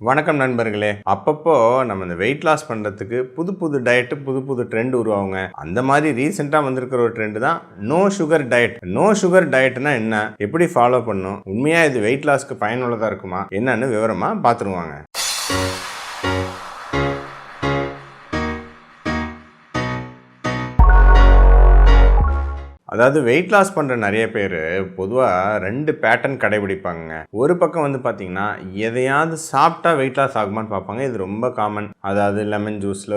வணக்கம் நண்பர்களே. அப்பப்போ நம்ம இந்த வெயிட் லாஸ் பண்ணுறதுக்கு புது புது டயட்டு புது புது ட்ரெண்ட் உருவாங்க அந்த மாதிரி ரீசெண்டாக வந்திருக்கிற ஒரு ட்ரெண்டு தான் no sugar diet no sugar டயட்னா என்ன? எப்படி ஃபாலோ பண்ணும் உண்மையாக இது வெயிட் லாஸ்க்கு பயனுள்ளதாக இருக்குமா? என்னன்னு விவரமாக பார்த்துருவாங்க அதாவது வெயிட் லாஸ் பண்ணுற நிறைய பேர் பொதுவாக ரெண்டு பேட்டர்ன் கடைபிடிப்பாங்க ஒரு பக்கம் வந்து பார்த்தீங்கன்னா எதையாவது சாப்பிட்டா வெயிட் லாஸ் ஆகுமான்னு பார்ப்பாங்க. இது ரொம்ப காமன் அதாவது லெமன் ஜூஸில்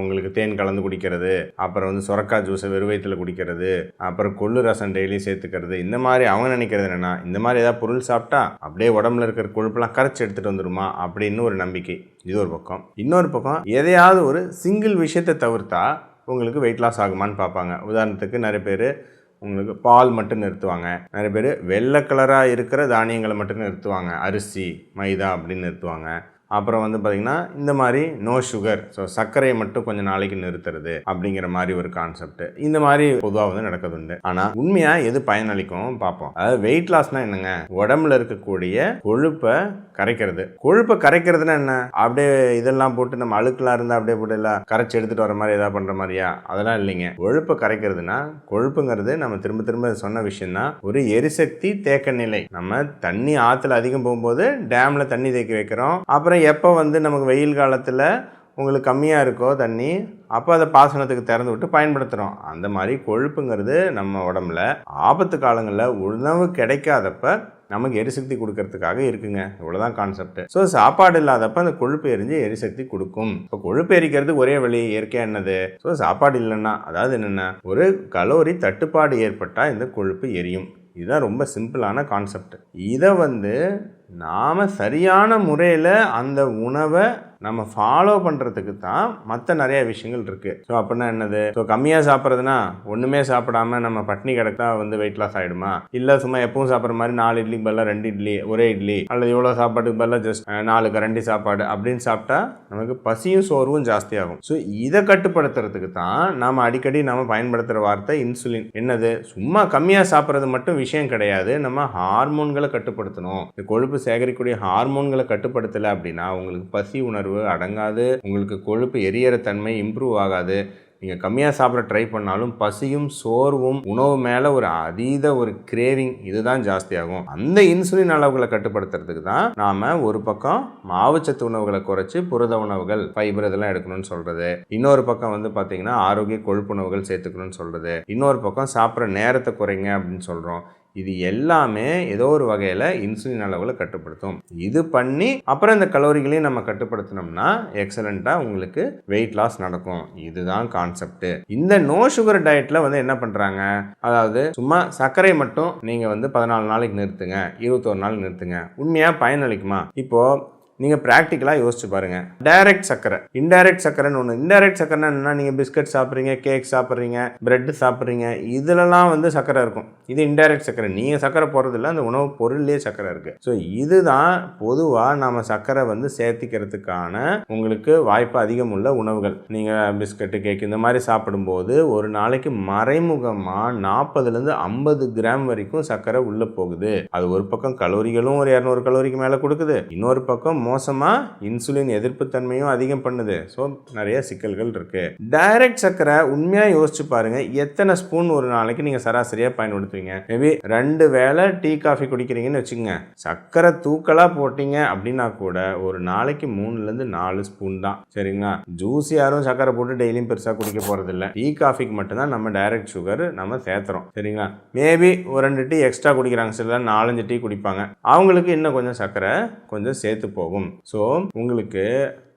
உங்களுக்கு தேன் கலந்து குடிக்கிறது அப்புறம் வந்து சுரக்காய் ஜூஸை வெறும் குடிக்கிறது அப்புறம் கொள்ளு ரசம் டெய்லி சேர்த்துக்கிறது இந்த மாதிரி அவங்க நினைக்கிறது என்னென்னா இந்த மாதிரி ஏதாவது பொருள் சாப்பிட்டா அப்படியே உடம்புல இருக்கிற கொழுப்பெல்லாம் கரைச்சி எடுத்துகிட்டு வந்துருமா அப்படின்னு ஒரு நம்பிக்கை. இது ஒரு பக்கம். இன்னொரு பக்கம் எதையாவது ஒரு சிங்கிள் விஷயத்தை தவிர்த்தா உங்களுக்கு வெயிட் லாஸ் ஆகுமான்னு பார்ப்பாங்க. உதாரணத்துக்கு நிறைய பேர் உங்களுக்கு பால் மட்டும் நிறுத்துவாங்க. நிறைய பேர் வெள்ளை கலராக இருக்கிற தானியங்களை மட்டும் நிறுத்துவாங்க. அரிசி மைதா அப்படின்னு நிறுத்துவாங்க. அப்புறம் வந்து பார்த்திங்கன்னா இந்த மாதிரி நோ சுகர் ஸோ சர்க்கரையை மட்டும் கொஞ்சம் நாளைக்கு நிறுத்துறது அப்படிங்கிற மாதிரி ஒரு கான்செப்ட் இந்த மாதிரி பொதுவாக வந்து நடக்குது உண்டு ஆனால் உண்மையாக எது பயனளிக்கும் பார்ப்போம் அதாவது வெயிட் லாஸ்னா என்னங்க? உடம்புல இருக்கக்கூடிய கொழுப்பை கரைக்கிறது. கொழுப்பை கரைக்கிறதுனா என்ன? அப்படியே இதெல்லாம் போட்டு நம்ம அழுக்கெல்லாம் இருந்தால் அப்படியே போட்டு எல்லாம் கரைச்சி எடுத்துகிட்டு வர மாதிரி எதாவது பண்ணுற மாதிரியா? அதெல்லாம் இல்லைங்க. கொழுப்பை கரைக்கிறதுனா கொழுப்புங்கிறது நம்ம திரும்ப திரும்ப சொன்ன விஷயந்தான் ஒரு எரிசக்தி தேக்க நிலை. நம்ம தண்ணி ஆற்றுல அதிகம் போகும்போது டேமில் தண்ணி தேக்கி வைக்கிறோம். அப்புறம் எப்போ வந்து நமக்கு வெயில் காலத்தில் உங்களுக்கு கம்மியாக இருக்கோ தண்ணி அப்போ அதை பாசனத்துக்கு திறந்து விட்டு பயன்படுத்துகிறோம் அந்த மாதிரி கொழுப்புங்கிறது நம்ம உடம்புல ஆபத்து காலங்களில் உணவு கிடைக்காதப்ப நமக்கு எரிசக்தி கொடுக்கறதுக்காக இருக்குங்க. இவ்வளோதான் கான்செப்ட் ஸோ சாப்பாடு இல்லாதப்ப அந்த கொழுப்பு எரிஞ்சு எரிசக்தி கொடுக்கும். இப்போ கொழுப்பு எரிக்கிறது ஒரே வழி இயற்கையாக என்னது? ஸோ சாப்பாடு இல்லைன்னா அதாவது என்னென்ன? ஒரு கலோரி தட்டுப்பாடு ஏற்பட்டால் இந்த கொழுப்பு எரியும். இதுதான் ரொம்ப சிம்பிளான கான்செப்ட் இதை வந்து நாம் சரியான முறையில் அந்த உணவை நம்ம ஃபாலோ பண்ணுறதுக்கு தான் மற்ற நிறைய விஷயங்கள் இருக்குது ஸோ அப்படின்னா என்னது? ஸோ கம்மியாக சாப்பிட்றதுனா ஒன்றுமே சாப்பிடாம நம்ம பட்னி கிடக்கா வந்து வெயிட் லாஸ் ஆகிடுமா இல்லை சும்மா எப்பவும் சாப்பிட்ற மாதிரி நாலு இட்லிக்கு பதிலாக ரெண்டு இட்லி ஒரே இட்லி அல்லது இவ்வளோ சாப்பாட்டுக்கு பதிலாக ஜஸ்ட் நாலு கரண்டி சாப்பாடு அப்படின்னு சாப்பிட்டா நமக்கு பசியும் சோர்வும் ஜாஸ்தியாகும். ஸோ இதை கட்டுப்படுத்துறதுக்கு தான் நாம் அடிக்கடி நம்ம பயன்படுத்துகிற வார்த்தை இன்சுலின் என்னது? சும்மா கம்மியாக சாப்பிட்றது மட்டும் விஷயம் கிடையாது. நம்ம ஹார்மோன்களை கட்டுப்படுத்தணும். இந்த கொழுப்பு சேகரிக்கக்கூடிய ஹார்மோன்களை கட்டுப்படுத்தலை அப்படின்னா உங்களுக்கு பசி உணர்வு அடங்காது உங்களுக்கு கொழுப்பு எரியற தன்மை இம்ப்ரூவ் ஆகாது. நீங்கள் கம்மியாக சாப்பிட ட்ரை பண்ணாலும் பசியும் சோர்வும் உணவு மேலே ஒரு அதீத ஒரு கிரேவிங் இதுதான் ஜாஸ்தியாகும். அந்த இன்சுலின் அளவுகளை கட்டுப்படுத்துறதுக்கு தான் நாம் ஒரு பக்கம் மாவுச்சத்து உணவுகளை குறைச்சி புரத உணவுகள் ஃபைபர் இதெல்லாம் எடுக்கணும்னு சொல்கிறது இன்னொரு பக்கம் வந்து பார்த்தீங்கன்னா ஆரோக்கிய கொழுப்பு உணவுகள் சேர்த்துக்கணும்னு சொல்கிறது இன்னொரு பக்கம் சாப்பிட்ற நேரத்தை குறைங்க அப்படின்னு சொல்கிறோம் இது எல்லாமே ஏதோ ஒரு வகையில் இன்சுலின் அளவில் கட்டுப்படுத்தும். இது பண்ணி அப்புறம் இந்த கலோரிகளையும் நம்ம கட்டுப்படுத்தினோம்னா எக்ஸலண்ட்டாக உங்களுக்கு வெயிட் லாஸ் நடக்கும். இதுதான் கான்செப்ட் இந்த நோ சுகர் டயட்டில் வந்து என்ன பண்ணுறாங்க அதாவது சும்மா சர்க்கரை மட்டும் நீங்கள் வந்து பதினாலு நாளைக்கு நிறுத்துங்க. இருபத்தோரு நாள் நிறுத்துங்க. உண்மையாக பயனளிக்குமா? இப்போது நீங்கள் ப்ராக்டிக்கலாக யோசிச்சு பாருங்கள் டைரக்ட் சக்கரை இன்டைரக்ட் சக்கரைன்னு ஒன்று இன்டைரக்ட் சக்கரைனா என்னன்னா நீங்கள் பிஸ்கட் சாப்பிட்றீங்க கேக் சாப்பிட்றீங்க பிரெட் சாப்பிட்றீங்க இதுலலாம் வந்து சக்கரை இருக்கும். இது இன்டைரக்ட் சக்கரை நீங்கள் சக்கரை போடுறதில்ல அந்த உணவு பொருள்லேயே சக்கரை இருக்குது ஸோ இதுதான் பொதுவாக நம்ம சக்கரை வந்து சேர்த்திக்கிறதுக்கான உங்களுக்கு வாய்ப்பு அதிகம் உள்ள உணவுகள். நீங்கள் பிஸ்கட்டு கேக் இந்த மாதிரி சாப்பிடும்போது ஒரு நாளைக்கு மறைமுகமாக நாற்பதுலேருந்து ஐம்பது கிராம் வரைக்கும் சக்கரை உள்ளே போகுது. அது ஒரு பக்கம் கலோரிகளும் ஒரு இரநூறு கலோரிக்கு மேலே கொடுக்குது. இன்னொரு பக்கம் மோசமாக இன்சுலின் எதிர்ப்புத்தன்மையும் அதிகம் பண்ணுது. ஸோ நிறைய சிக்கல்கள் இருக்குது டைரக்ட் சக்கரை உண்மையாக யோசிச்சு பாருங்கள் எத்தனை ஸ்பூன் ஒரு நாளைக்கு நீங்கள் சராசரியாக பயன்படுத்துவீங்க? மேபி ரெண்டு வேளை டீ காஃபி குடிக்கிறீங்கன்னு வச்சுக்கோங்க. சர்க்கரை தூக்கலாக போட்டீங்க அப்படின்னா கூட ஒரு நாளைக்கு மூணுலேருந்து நாலு ஸ்பூன் தான். சரிங்களா? ஜூஸ் யாரும் சக்கரை போட்டு டெய்லியும் பெருசாக குடிக்க போகிறதில்ல டீ காஃபிக்கு மட்டும்தான் நம்ம டைரக்ட் சுகர் நம்ம சேர்த்துறோம். சரிங்களா? மேபி ஒரு ரெண்டு டீ எக்ஸ்ட்ரா குடிக்கிறாங்க. சில நாலஞ்சு டீ குடிப்பாங்க. அவங்களுக்கு இன்னும் கொஞ்சம் சக்கரை கொஞ்சம் சேர்த்து போகும். ஸோ உங்களுக்கு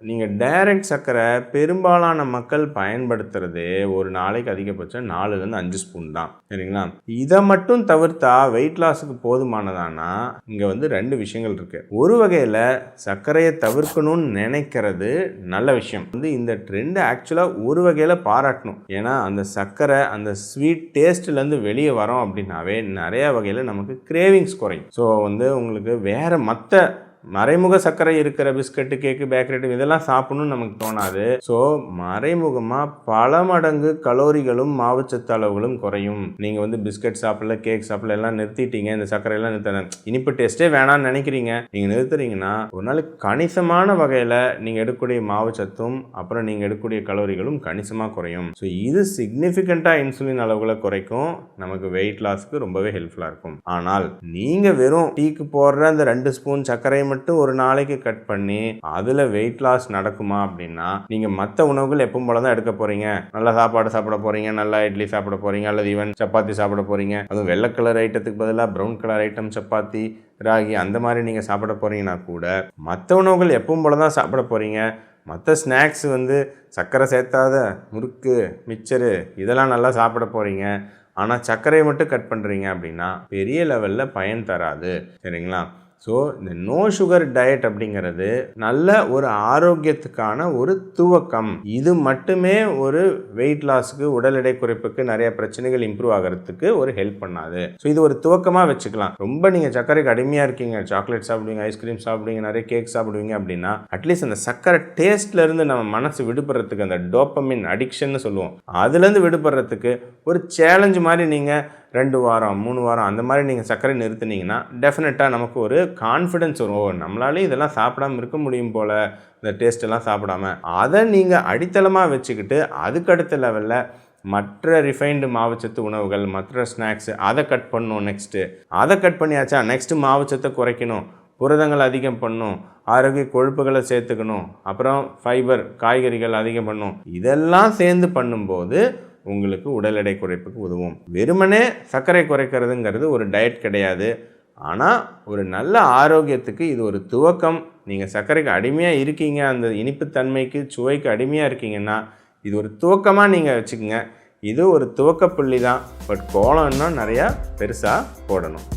நீங்கள் டைரக்ட் சர்க்கரை பெரும்பாலான மக்கள் பயன்படுத்துறது ஒரு நாளைக்கு அதிகபட்சம் நாலுலேருந்து அஞ்சு ஸ்பூன் தான். சரிங்களா? இதை மட்டும் தவிர்த்தா வெயிட் லாஸுக்கு போதுமானதானா? இங்கே வந்து ரெண்டு விஷயங்கள் இருக்குது ஒரு வகையில் சர்க்கரையை தவிர்க்கணும்னு நினைக்கிறது நல்ல விஷயம். வந்து இந்த ட்ரெண்டு ஆக்சுவலாக ஒரு வகையில் பாராட்டணும். ஏன்னா அந்த சர்க்கரை அந்த ஸ்வீட் டேஸ்ட்லேருந்து வெளியே வரோம் அப்படின்னாவே நிறைய வகையில் நமக்கு கிரேவிங்ஸ் குறையும். ஸோ வந்து உங்களுக்கு வேறு மற்ற மறைமுக சர்க்கரை இருக்கிற பிஸ்கட்டு கேக்கு பேக்கரி இதெல்லாம் சாப்பிடணும்னு நமக்கு தோணாது. ஸோ மறைமுகமாக பல மடங்கு கலோரிகளும் மாவுச்சத்து அளவுகளும் குறையும். நீங்கள் வந்து பிஸ்கட் சாப்பிடல கேக் சாப்பிடல எல்லாம் நிறுத்திட்டீங்க இந்த சர்க்கரையெல்லாம் நிறுத்தினேன் இனிப்பு டேஸ்ட்டே வேணாம்னு நினைக்கிறீங்க. நீங்கள் நிறுத்துறீங்கன்னா ஒரு நாள் கணிசமான வகையில் நீங்கள் எடுக்கக்கூடிய மாவுச்சத்தும் அப்புறம் நீங்கள் எடுக்கக்கூடிய கலோரிகளும் கணிசமாக குறையும். ஸோ இது சிக்னிஃபிகண்ட்டாக இன்சுலின் அளவுகளை குறைக்கும். நமக்கு வெயிட் லாஸ்க்கு ரொம்பவே ஹெல்ப்ஃபுல்லாக இருக்கும். ஆனால் நீங்கள் வெறும் டீக்கு போடுற அந்த ரெண்டு ஸ்பூன் சர்க்கரையும் மட்டும் ஒரு நாளைக்கு கட் பண்ணி அதில் வெயிட் லாஸ் நடக்குமா அப்படின்னா நீங்கள் மற்ற உணவுகள் எப்பவும் போல தான் எடுக்க போகிறீங்க நல்ல சாப்பாடு சாப்பிட போகிறீங்க நல்லா இட்லி சாப்பிட போகிறீங்க அல்லது ஈவன் சப்பாத்தி சாப்பிட போகிறீங்க அதுவும் வெள்ளை கலர் ஐட்டத்துக்கு பதிலாக brown colour item chapati ragi அந்த மாதிரி நீங்கள் சாப்பிட போகிறீங்கன்னா கூட மற்ற உணவுகள் எப்பவும் போல தான் சாப்பிட போகிறீங்க மற்ற ஸ்நாக்ஸ் வந்து சர்க்கரை சேர்த்தாத முறுக்கு மிச்சரு இதெல்லாம் நல்லா சாப்பிட போகிறீங்க ஆனால் சர்க்கரையை மட்டும் கட் பண்ணுறீங்க அப்படின்னா பெரிய லெவலில் பயன் தராது. சரிங்களா? ஸோ இந்த நோ சுகர் டயட் அப்படிங்கிறது நல்ல ஒரு ஆரோக்கியத்துக்கான ஒரு துவக்கம். இது மட்டுமே ஒரு வெயிட் லாஸுக்கு உடல் எடை குறைப்புக்கு நிறைய பிரச்சனைகள் இம்ப்ரூவ் ஆகிறதுக்கு ஒரு ஹெல்ப் பண்ணாது. ஸோ இது ஒரு துவக்கமாக வச்சுக்கலாம். ரொம்ப நீங்கள் சர்க்கரைக்கு அடிமையாக இருக்கீங்க சாக்லேட் சாப்பிடுவீங்க ஐஸ்கிரீம் சாப்பிடுவீங்க நிறைய கேக் சாப்பிடுவீங்க அப்படின்னா அட்லீஸ்ட் அந்த சர்க்கரை டேஸ்ட்லேருந்து நம்ம மனசு விடுபடுறதுக்கு அந்த டோப்பமின் அடிக்ஷன் சொல்லுவோம். அதுலேருந்து விடுபடுறதுக்கு ஒரு சேலஞ்சு மாதிரி நீங்கள் ரெண்டு வாரம் மூணு வாரம் அந்த மாதிரி நீங்கள் சர்க்கரை நிறுத்துனீங்கன்னா டெஃபினட்டாக நமக்கு ஒரு கான்ஃபிடென்ஸ் வரும். ஓ நம்மளாலே இதெல்லாம் சாப்பிடாம இருக்க முடியும் போல் இந்த டேஸ்ட்டெல்லாம் சாப்பிடாம. அதை நீங்கள் அடித்தளமாக வச்சுக்கிட்டு அதுக்கடுத்த லெவலில் மற்ற ரிஃபைன்டு மாவுச்சத்து உணவுகள் மற்ற ஸ்நாக்ஸ் அதை கட் பண்ணும் நெக்ஸ்ட்டு அதை கட் பண்ணியாச்சா நெக்ஸ்ட்டு மாவுச்சத்தை குறைக்கணும். புரதங்கள் அதிகம் பண்ணும். ஆரோக்கிய கொழுப்புகளை சேர்த்துக்கணும். அப்புறம் ஃபைபர் காய்கறிகள் அதிகம் பண்ணும். இதெல்லாம் சேர்ந்து பண்ணும்போது உங்களுக்கு உடல் எடை குறைப்புக்கு உதவும். வெறுமனே சர்க்கரை குறைக்கிறதுங்கிறது ஒரு டயட் கிடையாது. ஆனால் ஒரு நல்ல ஆரோக்கியத்துக்கு இது ஒரு துவக்கம். நீங்கள் சர்க்கரைக்கு அடிமையாக இருக்கீங்க அந்த இனிப்புத்தன்மைக்கு சுவைக்கு அடிமையாக இருக்கீங்கன்னா இது ஒரு துவக்கமாக நீங்கள் வச்சுக்கோங்க. இது ஒரு துவக்க புள்ளி தான். பட் கோலம்னா நிறையா பெருசாக போடணும்.